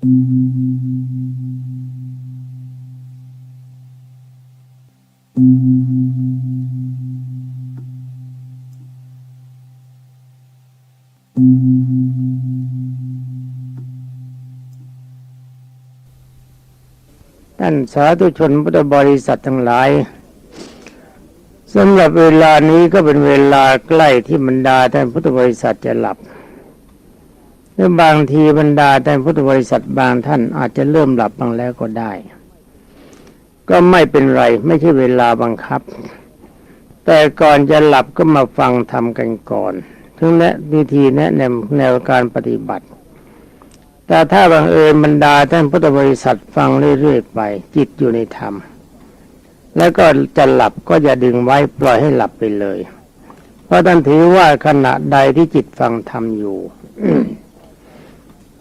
ท่านสาธุชนพุทธบริษัททั้งหลายสำหรับเวลานี้ก็เป็นเวลาใกล้ที่บรรดาท่านพุทธบริษัทจะหลับ หรือบางทีบรรดาท่านพุทธบริษัทบางท่านอาจจะเริ่มหลับบางแล้วก็ได้ ก็ไม่เป็นไรไม่ใช่เวลาบังคับ แต่ก่อนจะหลับก็มาฟังทำกันก่อนถึงแนะวิธีแนะนำแนวการปฏิบัติ แต่ถ้าบังเอิญบรรดาท่านพุทธบริษัทฟังเรื่อยๆไป จิตอยู่ในธรรม แล้วก็จะหลับก็จะดึงไว้ปล่อยให้หลับไปเลย เพราะท่านถือว่าขณะใดที่จิตฟังธรรมอยู่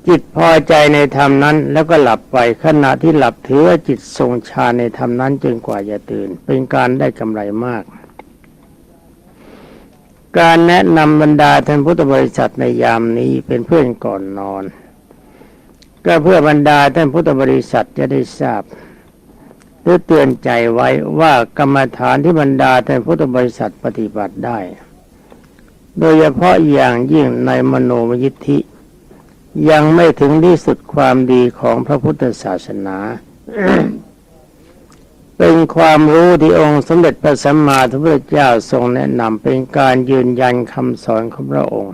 จิตพอใจในธรรมนั้น แล้วก็หลับไปขณะที่หลับถือว่าจิตทรงฌานในธรรมนั้นจนกว่าจะตื่น เป็นการได้กำไรมาก การแนะนำบรรดาท่านพุทธบริษัทในยามนี้เป็นเพื่อนก่อนนอน ก็เพื่อบรรดาท่านพุทธบริษัทจะได้ทราบหรือเตือนใจไว้ว่ากรรมฐานที่บรรดาท่านพุทธบริษัทปฏิบัติได้ โดยเฉพาะอย่างยิ่งในมโนมยิทธิ ยังไม่ถึงที่สุดความดีของพระพุทธศาสนา เป็นความรู้ที่องค์สมเด็จพระสัมมาสัมพุทธเจ้าทรงแนะนำเป็นการยืนยันคำสอนของพระองค์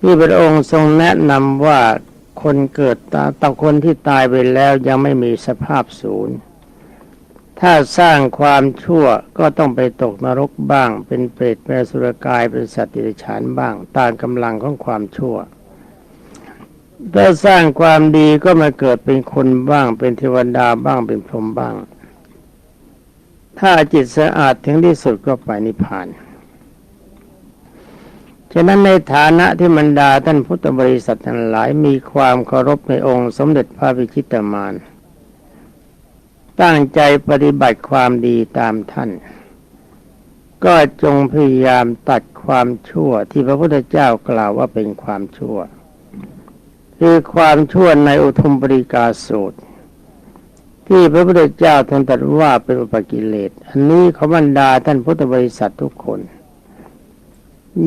ที่พระองค์ทรงแนะนำว่าคนเกิดตาต่อคนที่ตายไปแล้วยังไม่มีสภาพศูนย์ ถ้าสร้างความชั่วก็ต้องไปตกนรกบ้าง เป็นเปรตเป็นสุรกายเป็นสัตว์ติฉานบ้างตามกำลังของความชั่ว ถ้าสร้างความดีก็มาเกิดเป็นคนบ้าง เป็นเทวดาบ้างเป็นพรหมบ้าง ถ้าจิตสะอาดถึงที่สุดก็ไปนิพพานฉะนั้นในฐานะที่บรรดาท่านพุทธบริษัททั้งหลายมีความเคารพในองค์สมเด็จพระพิชิตมานตั้งใจปฏิบัติความดีตามท่าน ก็จงพยายามตัดความชั่วที่พระพุทธเจ้ากล่าวว่าเป็นความชั่ว คือความชั่วในอุทุมปริกาสูตร ที่พระพุทธเจ้าทรงตรัสว่าเป็นอุปกิเลส อันนี้เขาบรรดาท่านพุทธบริษัททุกคน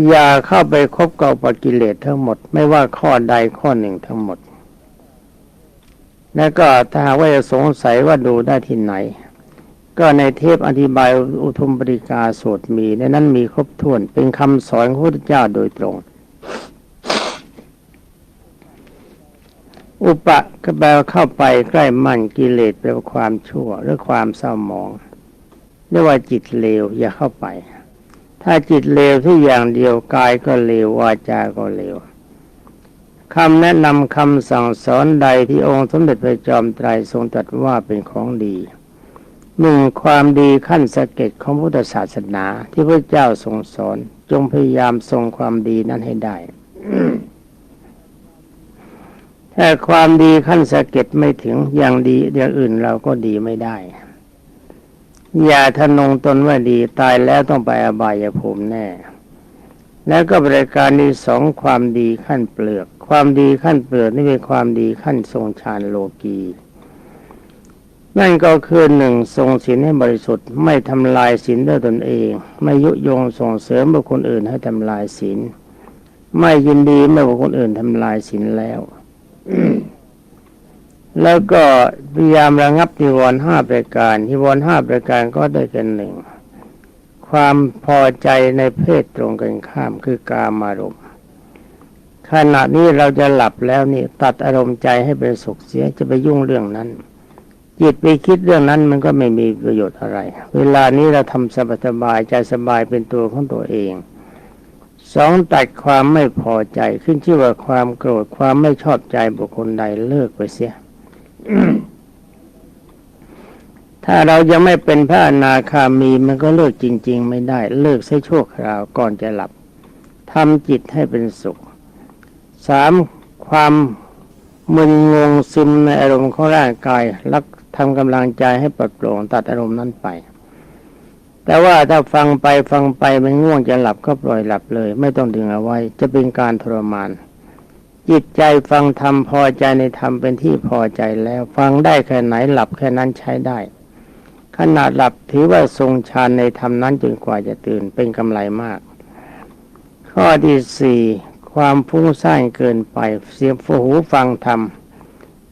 อย่าเข้าไปคบกับอุปกิเลสทั้งหมด ไม่ว่าข้อใดข้อหนึ่งทั้งหมด แล้วก็ถ้าหากว่าสงสัยว่าดูได้ที่ไหน ก็ในเทปอธิบายอุทุมปริกาสูตรมีในนั้นมีครบถ้วนเป็นคำสอนของพระพุทธเจ้าโดยตรง อุปะก็แปลว่าเข้าไปใกล้มั่นกิเลสแปลว่าความชั่วหรือความเศร้าหมองเรียกว่าจิตเลวอย่าเข้าไป ถ้าจิตเลวที่อย่างเดียวกายก็เลววาจาก็เลวคำแนะนำคำสั่งสอนใดที่องค์สมเด็จพระจอมไตรทรงตรัสว่าเป็นของดีหนึ่งความดีขั้นสเก็ดของพุทธศาสนาที่พระเจ้าทรงสอนจงพยายามทรงความดีนั้นให้ได้ ถ้าความดีขั้นสะเก็ดไม่ถึงอย่างดีอย่างอื่นเราก็ดีไม่ได้ อย่าทะนงตนว่าดีตายแล้วต้องไปอบายภูมิแน่ แล้วก็บริการที่สองความดีขั้นเปลือก ความดีขั้นเปลือกนี่เป็นความดีขั้นทรงฌานโลกีนั่นก็คือหนึ่งทรงศีลให้บริสุทธิ์ไม่ทำลายศีลด้วยตนเอง ไม่ยุยงส่งเสริมบุคคลอื่นให้ทำลายศีลไม่ยินดีเมื่อบุคคลอื่นทำลายศีลแล้ว แล้วก็พยายามระงับนิวรณ์ห้าประการนิวรณ์ห้าประการก็ได้กันหนึ่งความพอใจในเพศตรงกันข้ามคือกามารมณ์ขณะนี้เราจะหลับแล้วนี่ตัดอารมณ์ใจให้เป็นสุขเสียจะไปยุ่งเรื่องนั้น จิตไปคิดเรื่องนั้นมันก็ไม่มีประโยชน์อะไร เวลานี้เราทำสบายสบายใจสบายเป็นตัวของตัวเอง สองตัดความไม่พอใจขึ้นชื่อว่าความโกรธความไม่ชอบใจบุคคลใดเลิกไปเสียถ้าเรายังไม่เป็นพระอนาคามีมันก็เลิกจริง ๆ ไม่ได้เลิกใช้ชั่วคราวก่อนจะหลับทำจิตให้เป็นสุขสามความมึนงงซึมในอารมณ์ของร่างกายรักทำกำลังใจให้ปลดโปร่งตัดอารมณ์นั้นไป แต่ว่าถ้าฟังไปฟังไปมันง่วงจะหลับก็ปล่อยหลับเลย ไม่ต้องดึงเอาไว้ จะเป็นการทรมาน จิตใจฟังธรรมพอใจในธรรมเป็นที่พอใจแล้ว ฟังได้แค่ไหนหลับแค่นั้นใช้ได้ ขนาดหลับถือว่าทรงฌานในธรรมนั้นจนกว่าจะตื่นเป็นกำไรมาก ข้อที่สี่ความฟุ้งซ่านเกินไป เสียงหูฟังธรรม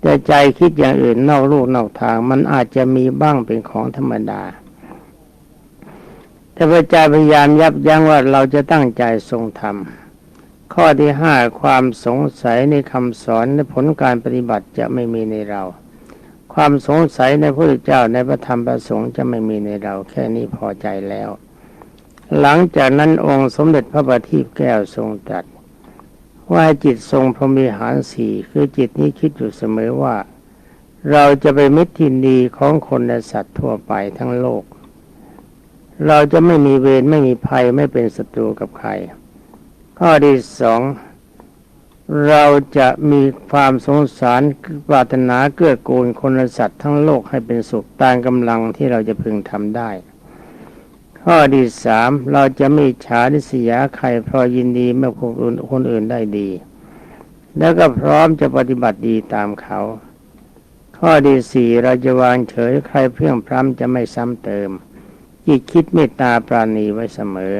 แต่ใจคิดอย่างอื่นนอกลูกนอกทาง มันอาจจะมีบ้างเป็นของธรรมดา แต่พระเจ้าพยายามยับยั้งว่าเราจะตั้งใจทรงธรรม ข้อที่ห้าความสงสัยในคำสอนในผลการปฏิบัติจะไม่มีในเรา ความสงสัยในพระพุทธเจ้าในพระธรรมประสงค์จะไม่มีในเรา แค่นี้พอใจแล้ว หลังจากนั้นองค์สมเด็จพระบัณฑิตแก้วทรงตรัสว่าจิตทรงพรมิหารสี่คือจิตนี้คิดอยู่เสมอว่า เราจะไปมิตรทินดีของคนและสัตว์ทั่วไปทั้งโลก เราจะไม่มีเวรไม่มีภัยไม่เป็นศัตรูกับใคร ข้อที่สองเราจะมีความสงสารปรารถนาเกื้อกูลคนสัตว์ทั้งโลกให้เป็นสุขตามกำลังที่เราจะพึงทำได้ ข้อที่สามเราจะไม่ฉาดิสยาใครเพราะยินดีเมื่อคนอื่นคนอื่นได้ดี แล้วก็พร้อมจะปฏิบัติดีตามเขา ข้อที่สี่เราจะวางเฉยใครเพื่องพร้ำจะไม่ซ้ำเติม จิตคิดเมตตาปราณีไว้เสมอ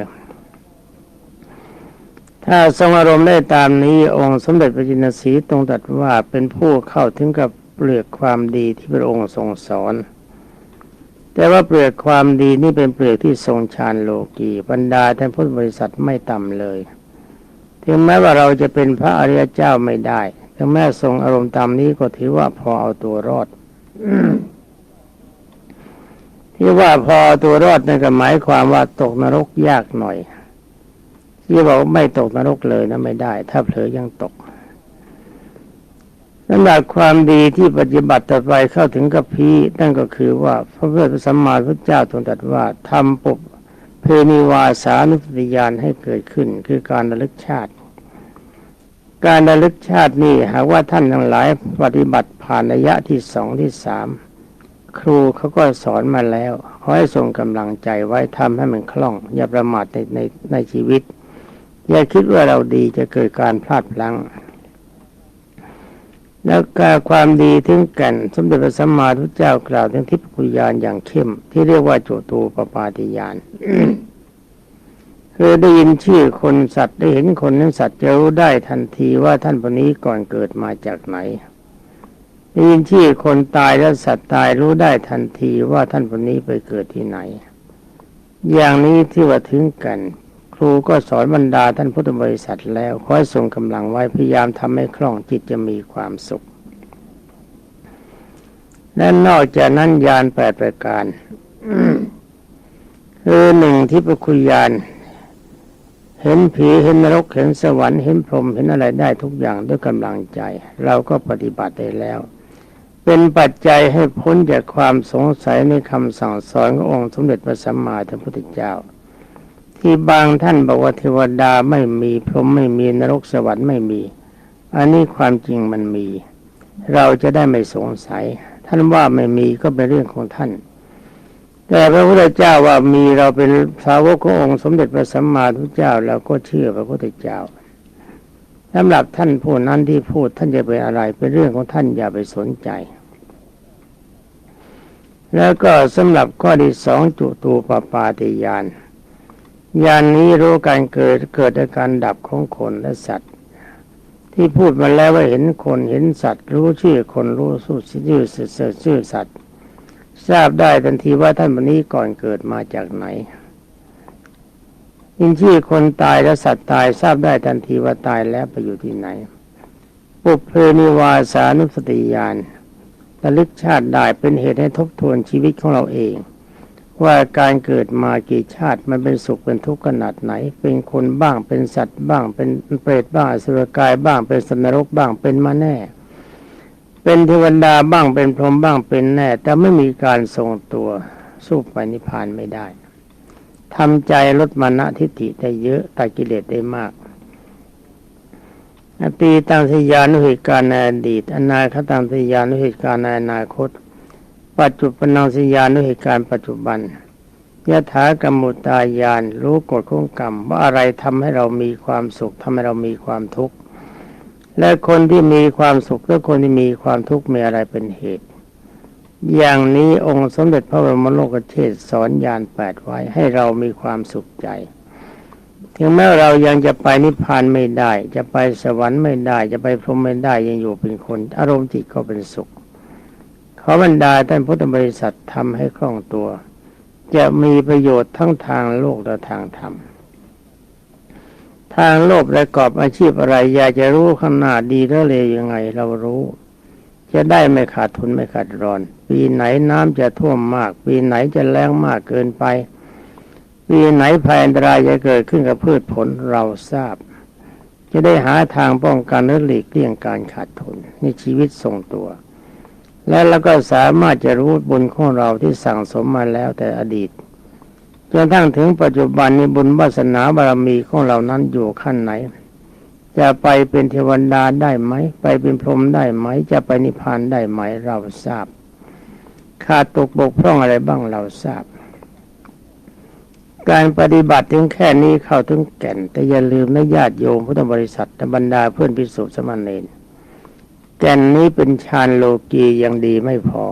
ถ้าทรงอารมณ์ได้ตามนี้องค์สมเด็จพระจินสีตรงตรัสว่าเป็นผู้เข้าถึงกับเปลือกความดีที่พระองค์ทรงสอน แต่ว่าเปลือกความดีนี่เป็นเปลือกที่ทรงฌานโลกีบรรดาท่านพุทธบริษัทไม่ต่ำเลย ถึงแม้ว่าเราจะเป็นพระอริยเจ้าไม่ได้ ถึงแม้ทรงอารมณ์ตามนี้ก็ถือว่าพอเอาตัวรอด ที่ว่าพอตัวรอดนั่นก็หมายความว่าตกนรกยากหน่อยที่บอกไม่ตกนรกเลยนะไม่ได้ ถ้าเผลอยังตกสำหรับความดีที่ปฏิบัติต่อไปเข้าถึงกับพีนั่นก็คือว่าพระพุทธสัมมาสัมพุทธเจ้าทรงตรัสว่าทำปุบเพนิวาสานุสติญาณให้เกิดขึ้น คือการระลึกชาติ การระลึกชาตินี่หากว่าท่านทั้งหลายปฏิบัติผ่านระยะที่สองที่สาม ครูเขาก็สอนมาแล้วขอให้ทรงกำลังใจไว้ทำให้มันคล่อง อย่าประมาทในในในชีวิต อย่าคิดว่าเราดีจะเกิดการพลาดพลั้ง แล้วการความดีถึงกัน สมเด็จพระสัมมาสัมพุทธเจ้ากล่าวถึงทิพยญาณอย่างเข้ม ที่เรียกว่าโจตูปปาติญาณคือได้ยินชื่อคนสัตว์ได้เห็นคนนั้นสัตว์จะรู้ได้ทันทีว่าท่านคนนี้ก่อนเกิดมาจากไหน ได้ยินชื่อคนตายแล้วสัตว์ตายรู้ได้ทันทีว่าท่านคนนี้ไปเกิดที่ไหน อย่างนี้ที่ว่าถึงกัน ครูก็สอนบรรดาท่านพุทธบริษัทแล้วคอยส่งกำลังไว้พยายามทำให้คล่องจิตจะมีความสุข และนอกจากนั้นยานแปดประการคือหนึ่งที่ประคุยานเห็นผีเห็นนรกเห็นสวรรค์เห็นพรหมเห็นอะไรได้ทุกอย่างด้วยกำลังใจ เราก็ปฏิบัติได้แล้ว เป็นปัจจัยให้พ้นจากความสงสัยในคำสั่งสอนขององค์สมเด็จพระสัมมาสัมพุทธเจ้า ที่บางท่านบอกว่าเทวดาไม่มีพรหมไม่มีนรกสวรรค์ไม่มี อันนี้ความจริงมันมี เราจะได้ไม่สงสัย ท่านว่าไม่มีก็เป็นเรื่องของท่าน แต่พระพุทธเจ้าว่ามีเราเป็นสาวกขององค์สมเด็จพระสัมมาสัมพุทธเจ้าเราก็เชื่อพระพุทธเจ้าสำหรับท่านผู้นั้นที่พูดท่านจะเป็นอะไรเป็นเรื่องของท่านอย่าไปสนใจ แล้วก็สำหรับข้อที่สองจุตูปปาติยานยานนี้รู้การเกิดเกิดอาการดับของคนและสัตว์ ที่พูดมาแล้วว่าเห็นคนเห็นสัตว์ รู้ชื่อคนรู้สู้ชื่อเสือชื่อสัตว์ ทราบได้ทันทีว่าท่านวันนี้ก่อนเกิดมาจากไหนยินชื่อคนตายและสัตว์ตายทราบได้ทันทีว่าตายแล้วไปอยู่ที่ไหนปุเพนิวาสานุสติญาณ ระลึกชาติได้เป็นเหตุให้ทบทวนชีวิตของเราเอง ว่าการเกิดมากี่ชาติมันเป็นสุขเป็นทุกข์ขนาดไหน เป็นคนบ้างเป็นสัตว์บ้าง เป็นเปรตบ้างสุรกายบ้างเป็นสนรกบ้างเป็นมาแน่ เป็นเทวดาบ้างเป็นพรหมบ้างเป็นแน่ แต่ไม่มีการทรงตัวสู้ไปนิพพานไม่ได้ทำใจลดมานะทิฏฐิได้เยอะตัดกิเลสได้มาก อตีตังสยานุเหตุการในอดีต อนาคตังสยานุเหตุการในอนาคต ปัจจุบันสัญญาณด้วยเหตุการณ์ปัจจุบันยถากรรมุตายานรู้กฎของกรรม ว่าอะไรทำให้เรามีความสุขทำให้เรามีความทุกข์และคนที่มีความสุขและคนที่มีความทุกข์มีอะไรเป็นเหตุ อย่างนี้องค์สมเด็จพระบรมโลกเทศสอนยานแปดไว้ให้เรามีความสุขใจ ถึงแม้เรายังจะไปนิพพานไม่ได้ จะไปสวรรค์ไม่ได้ จะไปพรหมไม่ได้ยังอยู่เป็นคน อารมณ์จิตก็เป็นสุข ขอบรรดาท่านพุทธบริษัททำให้คล่องตัว จะมีประโยชน์ทั้งทางโลกและทางธรรมทางโลกประกอบอาชีพอะไร อยากจะรู้ข้างหน้าดีหรือเลวยังไงเรารู้ จะได้ไม่ขาดทุนไม่ขาดร้อน ปีไหนน้ำจะท่วมมาก ปีไหนจะแรงมากเกินไป ปีไหนภัยอันตรายจะเกิดขึ้นกับพืชผลเราทราบ จะได้หาทางป้องกันหรือหลีกเลี่ยงการขาดทุนในชีวิตทรงตัว และเราก็สามารถจะรู้บุญของเราที่สั่งสมมาแล้วแต่อดีตจนทั้งถึงปัจจุบันนี้บุญวาสนาบารมีของเรานั้นอยู่ขั้นไหน จะไปเป็นเทวดาได้ไหม ไปเป็นพรหมได้ไหม จะไปนิพพานได้ไหมเราทราบ ขาดตกบกพร่องอะไรบ้างเราทราบ การปฏิบัติถึงแค่นี้เข้าถึงแก่น แต่อย่าลืมนะญาติโยมพุทธบริษัทบรรดาเพื่อนพิสุทธิ์สมณเณรแก่นนี้เป็นฌานโลกียังดีไม่พอ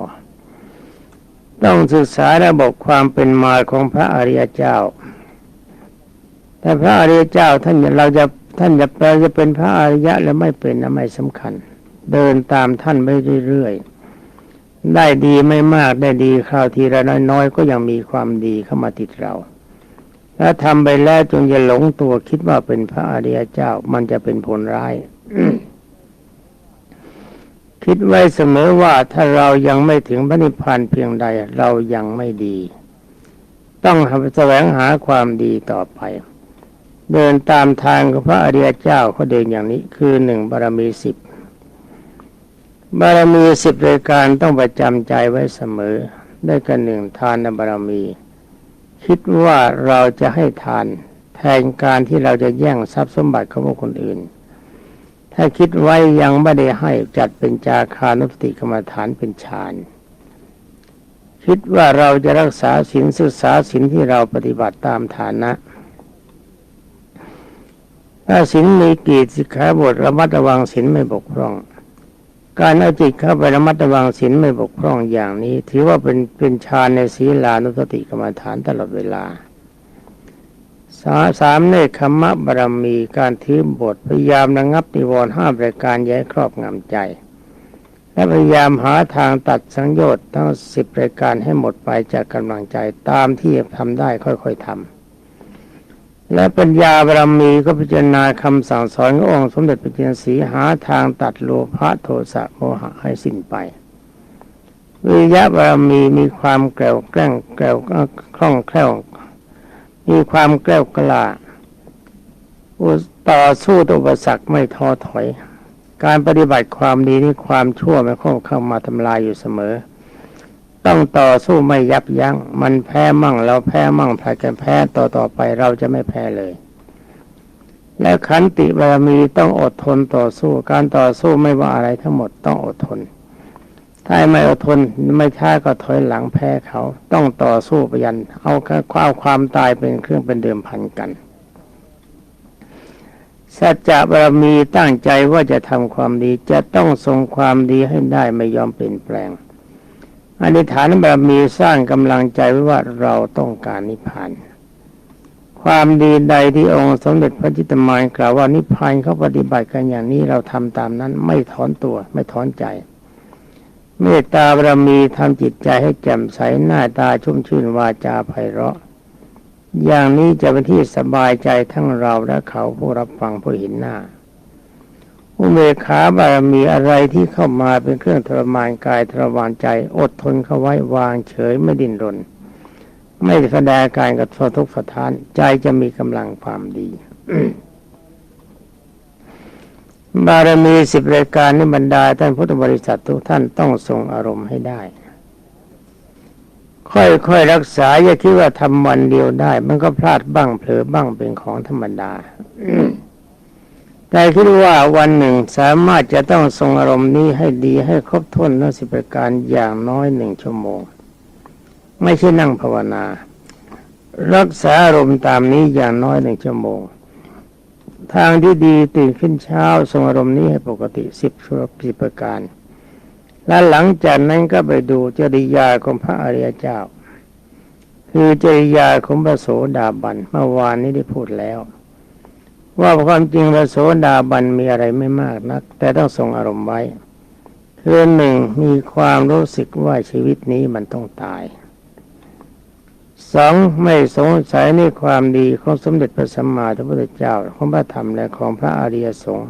ต้องศึกษาระบบความเป็นมาของพระอริยเจ้า แต่พระอริยเจ้าท่านเราจะท่านจะเราจะเป็นพระอริยะหรือไม่เป็นนะไม่สำคัญ เดินตามท่านไปเรื่อยๆได้ดีไม่มากได้ดีคราวทีละน้อยๆก็ยังมีความดีเข้ามาติดเรา แล้วทำไปแล้วจงอย่าหลงตัวคิดว่าเป็นพระอริยเจ้ามันจะเป็นผลร้าย คิดไว้เสมอว่าถ้าเรายังไม่ถึงพระนิพพานเพียงใดเรายังไม่ดี ต้องแสวงหาความดีต่อไป เดินตามทางของพระอริยเจ้าเขาเดินอย่างนี้คือหนึ่งบารมีสิบบารมีสิบรายการต้องประจำใจไว้เสมอ ได้กันหนึ่งทานบารมี คิดว่าเราจะให้ทาน แทนการที่เราจะแย่งทรัพย์สมบัติของคคลอื่น ถ้าคิดไว้ยังไม่ได้ให้จัดเป็นจาคานุสติกรรมฐานเป็นฌานคิดว่าเราจะรักษาศีลศึกษาศีลที่เราปฏิบัติตามฐานะถ้าศีลมีกีสิกขาบทระมัดระวังศีลไม่บกพร่อง การเอาจิตเข้าไประมัดระวังศีลไม่บกพร่องอย่างนี้ ถือว่าเป็นเป็นฌานในศีลานุสติกรรมฐานตลอดเวลาสาสามเนคขมะบารมีการถือบทพยายามระงับนิวรณ์ห้าประการแย้ครอบงำใจ และพยายามหาทางตัดสังโยชน์ทั้งสิบประการให้หมดไปจากกำลังใจตามที่ทำได้ค่อยๆทำ และปัญญาบารมีก็พิจารณาคำสั่งสอนขององค์สมเด็จพระเจ้าสีหาทางตัดโลภะโทสะโมหะให้สิ้นไปวิยะบารมีมีความแกล้วแกล้งแกล้วคล่องแคล่ว มีความแกล้วกล้าต่อสู้ต่ออุปสรรคไม่ท้อถอย การปฏิบัติความดีนี่ความชั่วไม่เข้าเข้ามาทำลายอยู่เสมอ ต้องต่อสู้ไม่ยับยัง้งมันแพ้มั่งเราแพ้มั่งผลัดกันแพ้ต่อต่อไปเราจะไม่แพ้เลย และขันติบารมีต้องอดทนต่อสู้การต่อสู้ไม่ว่าอะไรทั้งหมดต้องอดทน ถ้าไม่อดทนไม่ช้าก็ถอยหลังแพ้เขาต้องต่อสู้ไปยัน เอาความความตายเป็นเครื่องเป็นเดิมพันกันสัจจะบารมีตั้งใจว่าจะทำความดีจะต้องทรงความดีให้ได้ไม่ยอมเปลี่ยนแปลง อธิษฐานบารมีสร้างกำลังใจไว้ว่าเราต้องการนิพพาน ความดีใดที่องค์สมเด็จพระจิตมานกล่าวว่านิพพานเขาปฏิบัติกันอย่างนี้เราทำตามนั้นไม่ถอนตัวไม่ถอนใจ เมตตาบารมีทำจิตใจให้แจ่มใสหน้าตาชุ่มชื่นวาจาไพเราะ อย่างนี้จะเป็นที่สบายใจทั้งเราและเขาผู้รับฟังผู้เห็นหน้า อุเบกขาบารมีอะไรที่เข้ามาเป็นเครื่องทรมานกายทรมานใจ อดทนเข้าไว้วางเฉยไม่ดิ้นรน ไม่แสดงการกับททุกข์สถาน ใจจะมีกำลังความดีบารมีสิบรายการนี้บรรดาท่านพุทธบริษัททุกท่านต้องทรงอารมณ์ให้ได้ ค่อยๆรักษาอย่าคิดว่าทำวันเดียวได้ มันก็พลาดบ้างเผลอบ้างเป็นของธรรมดา แต่คิดว่าวันหนึ่งสามารถจะต้องทรงอารมณ์นี้ให้ดีให้ครบถ้วนทั้งสิบประการอย่างน้อยหนึ่งชั่วโมง ไม่ใช่นั่งภาวนา รักษาอารมณ์ตามนี้อย่างน้อยหนึ่งชั่วโมง ทางที่ดีตื่นขึ้นเช้าทรงอารมณ์นี้ให้ปกติสิบชั่วสิบประการ และหลังจากนั้นก็ไปดูจริยาของพระอริยเจ้า คือจริยาของพระโสดาบันเมื่อวานนี้ได้พูดแล้ว ว่าความจริงพระโสดาบันมีอะไรไม่มากนัก แต่ต้องทรงอารมณ์ไว้คือหนึ่งมีความรู้สึกว่าชีวิตนี้มันต้องตายสองไม่สงสัยในความดีของสมเด็จพระสัมมาสัมพุทธเจ้าของพระธรรมและของพระอริยสงฆ์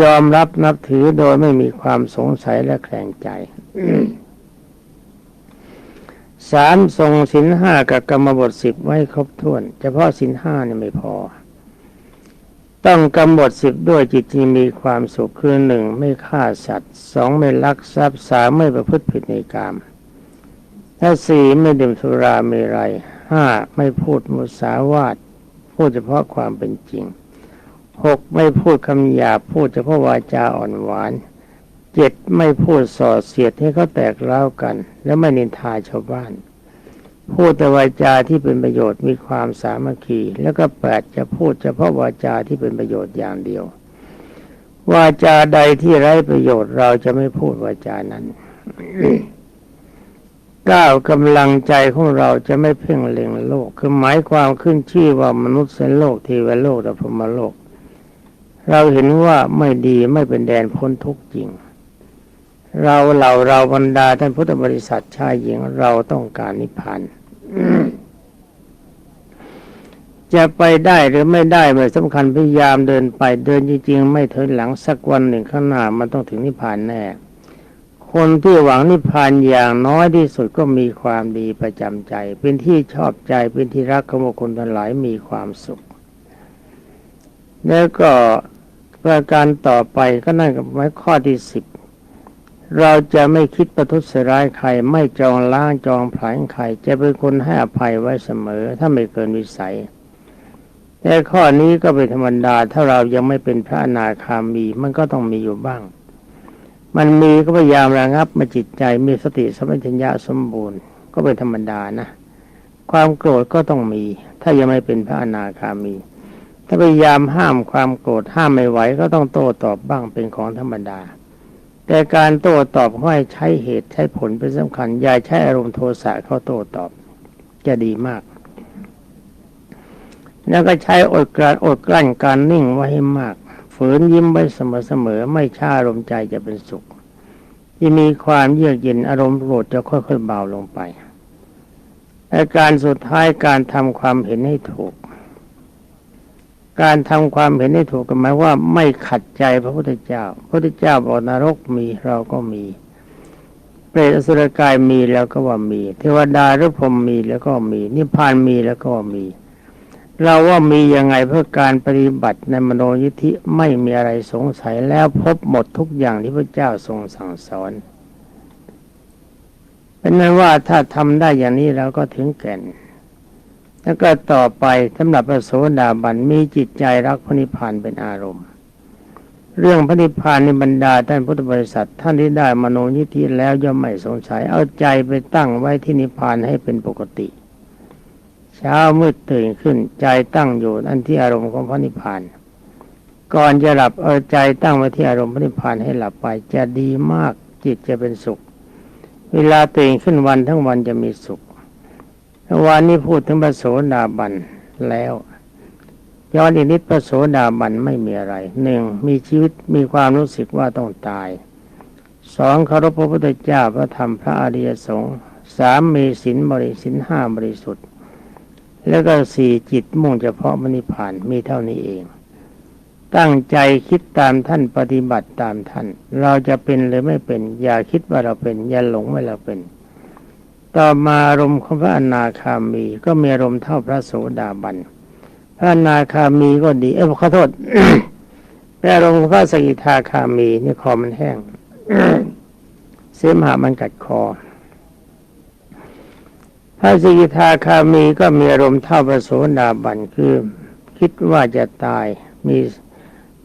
ยอมรับนับถือโดยไม่มีความสงสัยและแข่งใจสามทรงสินห้ากับกรรมบทสิบไว้ครบถ้วน เฉพาะสินห้านี่ไม่พอ ต้องกำหนดสิบด้วยจิตที่มีความสุขคือหนึ่งไม่ฆ่าสัตว์สองไม่ลักทรัพย์สามไม่ประพฤติผิดในกามถ้าสี่ไม่ดื่มสุราเมรัยห้าไม่พูดมุสาวาทพูดเฉพาะความเป็นจริงหกไม่พูดคำหยาบพูดเฉพาะวาจาอ่อนหวานเจ็ดไม่พูดส่อเสียดให้เขาแตกเล้ากัน และไม่นินทาชาวบ้าน พูดแต่วาจาที่เป็นประโยชน์มีความสามัคคี แล้วก็แปดจะพูดเฉพาะวาจาที่เป็นประโยชน์อย่างเดียว วาจาใดที่ไร้ประโยชน์เราจะไม่พูดวาจานั้นก้าวกำลังใจของเราจะไม่เพ่งเล็งโลก คือหมายความขึ้นชื่อว่ามนุษย์เสนโลกเทวโลกและพรมโลก เราเห็นว่าไม่ดีไม่เป็นแดนพ้นทุกข์จริง เราเหล่าเราบรรดาท่านพุทธบริษัทชายหญิงเราต้องการนิพพานจะไปได้หรือไม่ได้ไม่สำคัญพยายามเดินไปเดินจริงๆ ไม่ถอยหลังสักวันหนึ่งข้างหน้ามันต้องถึงนิพพานแน่ คนที่หวังนิพพานอย่างน้อยที่สุดก็มีความดีประจำใจ เป็นที่ชอบใจเป็นที่รักของคนทั้งหลายมีความสุข แล้วก็ประการต่อไปก็นั่นกับไว้ข้อที่สิบ เราจะไม่คิดประทุษร้ายใครไม่จองล้างจองผลายใครจะเป็นคนให้อภัยไว้เสมอ ถ้าไม่เกินวิสัย แต่ข้อนี้ก็เป็นธรรมดาถ้าเรายังไม่เป็นพระอนาคามีมันก็ต้องมีอยู่บ้าง มันมีก็พยายามระงับมาจิตใจมีสติสมปชัญญะสมบูรณ์ ก็เป็นธรรมดานะ ความโกรธก็ต้องมี ถ้ายังไม่เป็นพระอนาคามี ถ้าพยายามห้ามความโกรธห้ามไม่ไหวก็ต้องโต้ตอบบ้างเป็นของธรรมดา แต่การโต้ตอบให้ใช้เหตุใช้ผลเป็นสำคัญ อย่าใช้อารมณ์โทสะเข้าโต้ตอบ จะดีมาก แล้วก็ใช้อดกลั้นอดกลั้นการนิ่งไว้ให้มาก ฝืนยิ้มไว้เสมอๆไม่ช้าอารมณ์ใจจะเป็นสุขที่มีความเยือกเย็นอารมณ์โกรธจะค่อยๆเบาลงไปอาการสุดท้ายการทำความเห็นให้ถูก การทำความเห็นให้ถูกก็หมายว่าไม่ขัดใจพระพุทธเจ้า พระพุทธเจ้าบอกนรกมีเราก็มี เปรตอสุรกายมีแล้วก็ว่ามี เทวดาหรือพรมมีแล้วก็มี นิพพานมีแล้วก็มี เราว่ามียังไงเพื่อการปฏิบัติในมโนยิธิไม่มีอะไรสงสัยแล้วพบหมดทุกอย่างที่พระเจ้าทรงสั่งสอนเป็นนั้นว่าถ้าทำได้อย่างนี้เราก็ถึงแก่น แล้วก็ต่อไปสำหรับพระโสดาบันมีจิตใจรักพระนิพพานเป็นอารมณ์ เรื่องพระนิพพานในบรรดาท่านพุทธบริษัทท่านที่ได้มโนยิธิแล้วย่อมไม่สงสัยเอาใจไปตั้งไว้ที่นิพพานให้เป็นปกติ เช้ามืดตื่นขึ้นใจตั้งอยู่นั่นที่อารมณ์ของพระนิพพาน ก่อนจะหลับเอาใจตั้งไว้ที่อารมณ์พระนิพพานให้หลับไปจะดีมากจิตจะเป็นสุข เวลาตื่นขึ้นวันทั้งวันจะมีสุข วันนี้พูดถึงพระโสดาบันแล้วย้อนอีกนิดพระโสดาบันไม่มีอะไรหนึ่งมีชีวิตมีความรู้สึกว่าต้องตายสองเคารพพระพุทธเจ้าพระธรรมพระอริยสงฆ์สามมีศีลบริสินห้าบริสุทธิ์ แล้วก็สี่จิตมุ่งเฉพาะมรรคผานมีเท่านี้เอง ตั้งใจคิดตามท่านปฏิบัติตามท่าน เราจะเป็นหรือไม่เป็น อย่าคิดว่าเราเป็น อย่าหลงว่าเราเป็น ต่อมาอารมณ์ของพระอนาคามีก็มีอารมณ์เท่าพระโสดาบัน พระอนาคามีก็ดี เอ้ยขอโทษแต่อารมณ์พระสกิทาคามีนี่คอมันแห้งเสมหะมันกัดคอ พระสกิทาคามีก็มีอารมณ์เท่าพระโสดาบันคือ คิดว่าจะตายมี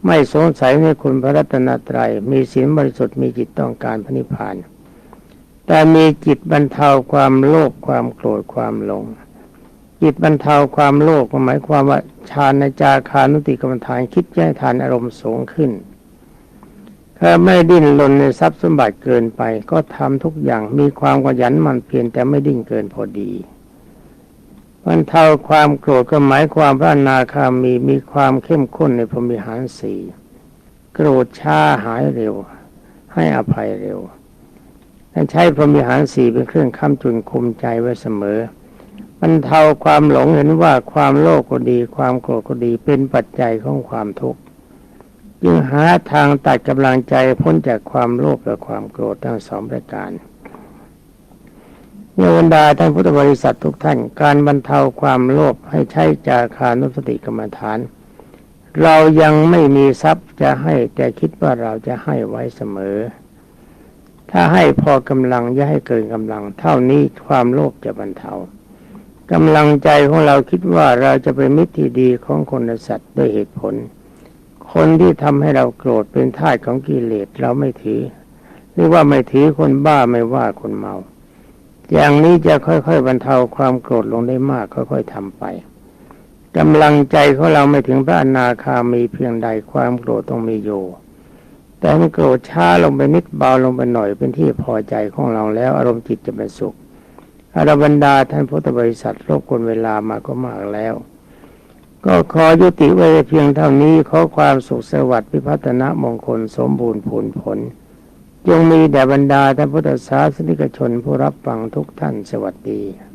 ไม่สงสัยในคุณพระรัตนตรัยมีศีลบริสุทธิ์มีจิตต้องการพระนิพพาน แต่มีจิตบรรเทาความโลภความโกรธความหลง จิตบรรเทาความโลภหมายความว่าฌานในจาคานุติกรรมฐานคิดแย่ทานอารมณ์สูงขึ้นถ้าไม่ดิ้นรนในทรัพย์สมบัติเกินไป ก็ทำทุกอย่างมีความขยันมันเพียรแต่ไม่ดิ้นเกินพอดีบรรเทาความโกรธก็หมายความพระนาคามีมีความเข้มข้นในพรหมิหารสีโกรธช้าหายเร็ว ให้อภัยเร็ว และใช้พรหมิหารสีเป็นเครื่องค้ำจุนคุมใจไว้เสมอบรรเทาความหลงเห็นว่าความโลภก็ดี ความโกรธก็ดีเป็นปัจจัยของความทุกข์จึงหาทางตัดกำลังใจพ้นจากความโลภและความโกรธทั้งสองประการเนวันดาท่านพุทธบริษัททุกท่าน การบรรเทาความโลภให้ใช้จาคานุสติกรรมฐาน เรายังไม่มีทรัพย์จะให้แต่คิดว่าเราจะให้ไว้เสมอ ถ้าให้พอกำลังอย่าให้เกินกำลัง เท่านี้ความโลภจะบรรเทากำลังใจของเราคิดว่าเราจะเป็นมิตรที่ดีของคนสัตว์ด้วยเหตุผล คนที่ทำให้เราโกรธเป็นท่าของกิเลสเราไม่ถือหรือว่าไม่ถือคนบ้าไม่ว่าคนเมา อย่างนี้จะค่อยๆบรรเทาความโกรธลงได้มาก ค่อย ๆทำไปกำลังใจของเราไม่ถึงพระอนาคามีเพียงใดความโกรธต้องมีอยู่ แต่มันโกรธช้าลงไปนิดเบาลงไปหน่อยเป็นที่พอใจของเราแล้วอารมณ์จิตจะเป็นสุขอรบรรดาท่านพุทธบริษัทรบกวนเวลามาก็มากแล้ว ก็ขอยุติไว้เพียงเท่านี้ขอความสุขสวัสดิ์พิพัฒนมงคลสมบูรณ์ผลผลจงมีแด่บรรดาท่านพุทธศาสนิกชนผู้รับฟังทุกท่านสวัสดี